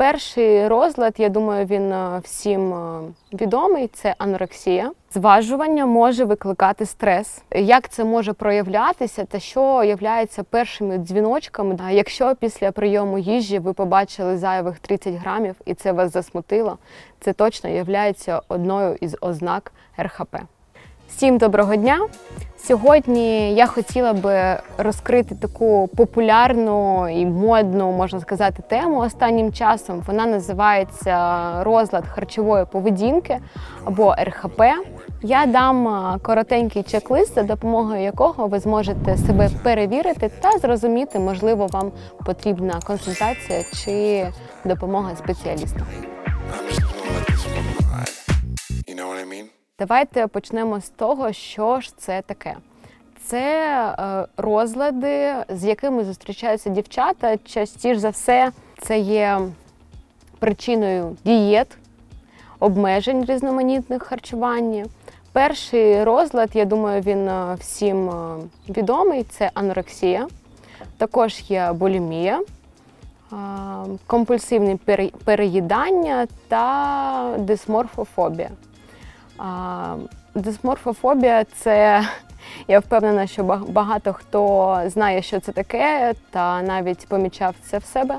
Перший розлад, я думаю, він е, всім е, відомий. Це анорексія. Зважування може викликати стрес. Як це може проявлятися, та що є першими дзвіночками? Якщо після прийому їжі ви побачили зайвих 30 грамів і це вас засмутило, це точно є одною із ознак РХП. Всім доброго дня! Сьогодні я хотіла би розкрити таку популярну і модну, можна сказати, тему останнім часом. Вона називається розлад харчової поведінки або РХП. Я дам коротенький чек-лист, за допомогою якого ви зможете себе перевірити та зрозуміти, можливо, вам потрібна консультація чи допомога спеціаліста. You know what I mean? Давайте почнемо з того, що ж це таке. Це е, розлади, з якими зустрічаються дівчата. Частіше за все, це є причиною дієт, обмежень різноманітних харчування. Перший розлад, я думаю, він е, всім е, відомий це анорексія. Також є булімія, компульсивне переїдання та дисморфофобія. Дисморфофобія це я впевнена, що ба- багато хто знає, що це таке, та навіть помічав це в себе,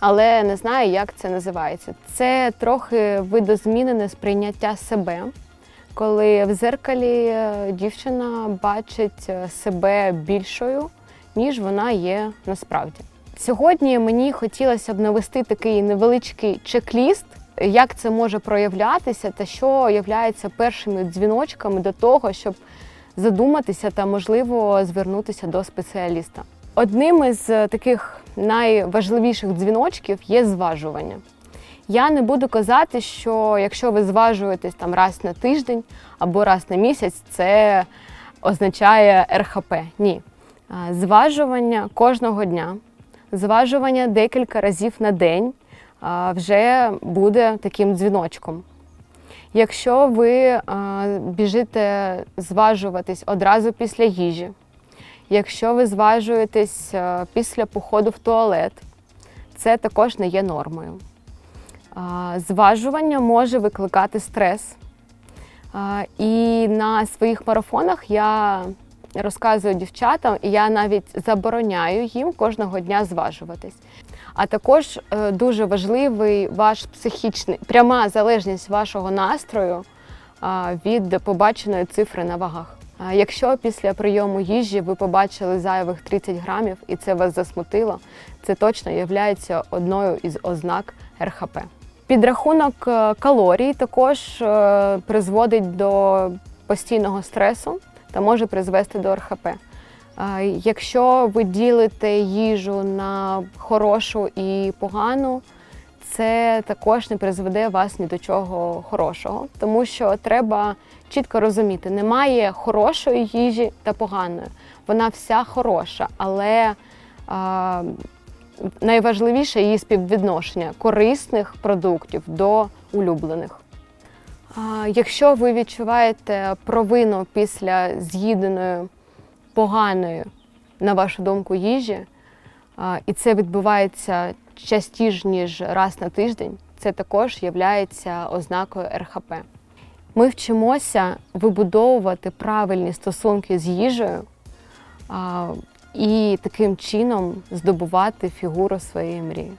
але не знає, як це називається. Це трохи видозмінене сприйняття себе, коли в зеркалі е, дівчина бачить е, себе більшою, ніж вона є насправді. Сьогодні мені хотілося б навести такий невеличкий чек-ліст, як це може проявлятися та що є першими дзвіночками до того, щоб задуматися та, можливо, звернутися до спеціаліста. Одним із е, таких найважливіших дзвіночків є зважування. Я не буду казати, що якщо ви зважуєтесь там раз на тиждень або раз на місяць, це означає РХП. Ні. Зважування кожного дня, зважування декілька разів на день вже буде таким дзвіночком. Якщо ви біжите зважуватись одразу після їжі, якщо ви зважуєтесь після походу в туалет, це також не є нормою. Зважування може викликати стрес. І на своїх марафонах я розказую дівчатам, і я навіть забороняю їм кожного дня зважуватись. А також е, дуже важливий ваш психічний, пряма залежність вашого настрою від побаченої цифри на вагах. Якщо після прийому їжі ви побачили зайвих 30 грамів і це вас засмутило, це точно є одною із ознак РХП. Підрахунок е, калорій також е, призводить до постійного стресу та може призвести до РХП. Якщо ви ділите їжу на хорошу і погану, це також не призведе вас ні до чого хорошого, тому що треба чітко розуміти, немає хорошої їжі та поганої. Вона вся хороша, але а, найважливіше її співвідношення корисних продуктів до улюблених. Якщо ви відчуваєте провину після з'їденої поганої, на вашу думку, їжі, і це відбувається частіше, ніж раз на тиждень, це також є ознакою РХП. Ми вчимося вибудовувати правильні стосунки з їжею і таким чином здобувати фігуру своєї мрії.